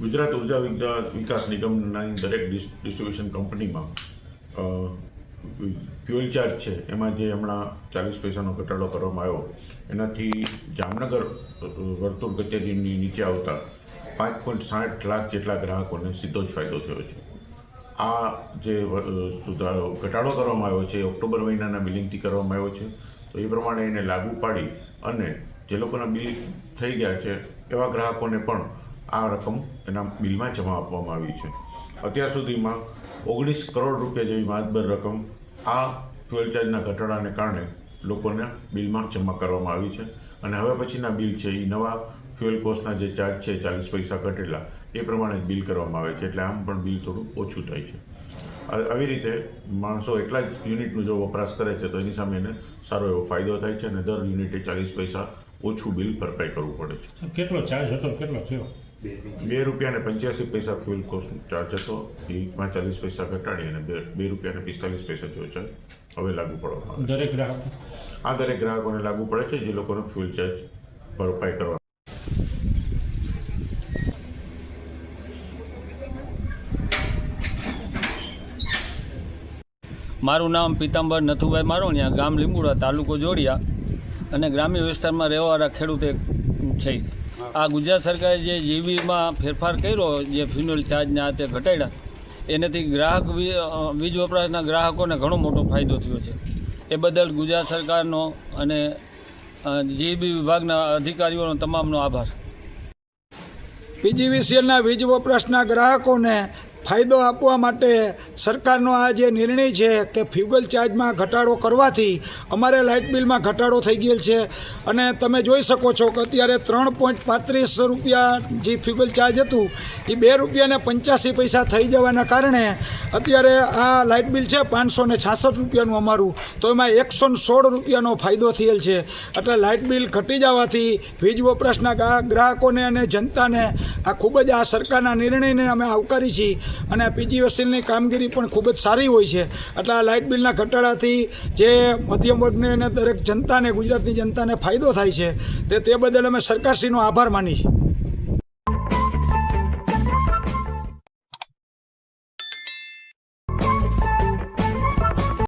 ગુજરાત ઊર્જા વિકા- વિકાસ નિગમની દરેક ડિસ- ડિસ્ટ્રીબ્યુશન કંપનીમાં ફ્યુઅલ ચાર્જ છે. એમાં જે હમણાં ચાલીસ પૈસાનો ઘટાડો કરવામાં આવ્યો, એનાથી જામનગર વર્તુળ કચેરીની નીચે આવતા પાંચ પોઈન્ટ સાઠ લાખ જેટલા ગ્રાહકોને સીધો જ ફાયદો થયો છે. આ જે સુધારો, ઘટાડો કરવામાં આવ્યો છે ઓક્ટોબર મહિનાના બિલિંગથી કરવામાં આવ્યો છે. તો એ પ્રમાણે એને લાગુ પાડી અને જે લોકોના બિલ થઈ ગયા છે, એવા ગ્રાહકોને પણ આ રકમ એના બિલમાં જમા આપવામાં આવી છે. અત્યાર સુધીમાં ઓગણીસ કરોડ રૂપિયા જેવી માતબર રકમ આ ફ્યુઅલ ચાર્જના ઘટાડાને કારણે લોકોના બિલમાં જમા કરવામાં આવી છે. અને હવે પછીના બિલ છે એ નવા ફ્યુઅલ કોસ્ટના જે ચાર્જ છે, ચાલીસ પૈસા ઘટેલા, એ પ્રમાણે બિલ કરવામાં આવે છે. એટલે આમ પણ બિલ થોડું ઓછું થાય છે. આવી રીતે માણસો એટલા જ યુનિટનું જો વપરાશ કરે છે, તો એની સામે એને સારો એવો ફાયદો થાય છે અને દર યુનિટે ચાલીસ પૈસા ઓછું બિલ ભરપાઈ કરવું પડે છે. કેટલો ચાર્જ હતો કેટલો થયો? બે રૂપિયા અને પંચ્યાસી પૈસા ફ્યુલ કોસ્ટ ચાર્જ હતો. એમાં ચાલીસ પૈસા ઘટાડી અને બે બે રૂપિયા અને પિસ્તાલીસ પૈસા જેવો ચાર્જ હવે લાગુ પડવામાં આવે દરેક ગ્રાહક. આ દરેક ગ્રાહકોને લાગુ પડે છે જે લોકોનો ફ્યુલ ચાર્જ ભરપાઈ કરવા મારું નામ પીતાંબર નથુભાઈ મારોણિયા ગામ લીંબુડા તાલુકો જોડિયા. અને ગ્રામ્ય વિસ્તારમાં રહેવાવાળા ખેડૂત એક છે. આ ગુજરાત સરકારે જે જીવીમાં ફેરફાર કર્યો, જે ફ્યુનલ ચાર્જને આ તે ઘટાડ્યા, એનાથી ગ્રાહક વીજ વપરાશના ગ્રાહકોને ઘણો મોટો ફાયદો થયો છે. એ બદલ ગુજરાત સરકારનો અને જીબી વિભાગના અધિકારીઓનો તમામનો આભાર. પીજીવીસીએલના વીજ વપરાશના ગ્રાહકોને ફાયદો આપવા માટે સરકારનો આ જે નિર્ણય છે કે ફ્યુગલ ચાર્જમાં ઘટાડો કરવાથી અમારે લાઇટ બિલમાં ઘટાડો થઈ ગયેલ છે. અને તમે જોઈ શકો છો કે અત્યારે ત્રણ પોઈન્ટ પાંત્રીસ રૂપિયા જે ફ્યુગલ ચાર્જ હતું, એ બે રૂપિયાને પંચ્યાસી પૈસા થઈ જવાના કારણે અત્યારે આ લાઇટ બિલ છે પાંચસો ને છાસઠ રૂપિયાનું અમારું. તો એમાં એકસો ને સોળ રૂપિયાનો ફાયદો થયેલ છે. એટલે લાઇટ બિલ ઘટી જવાથી વીજ વપરાશના ગ્રાહકોને અને જનતાને આ ખૂબ જ આ સરકારના નિર્ણયને અમે આવકારી છીએ. અને પીજીવીસીએલની કામગીરી પણ ખૂબ જ સારી હોય છે. એટલે આ લાઇટ બિલના ઘટાડાથી જે મધ્યમ વર્ગને અને દરેક જનતાને, ગુજરાતની જનતાને ફાયદો થાય છે, તે તે બદલ અમે સરકારશ્રીનો આભાર માની છીએ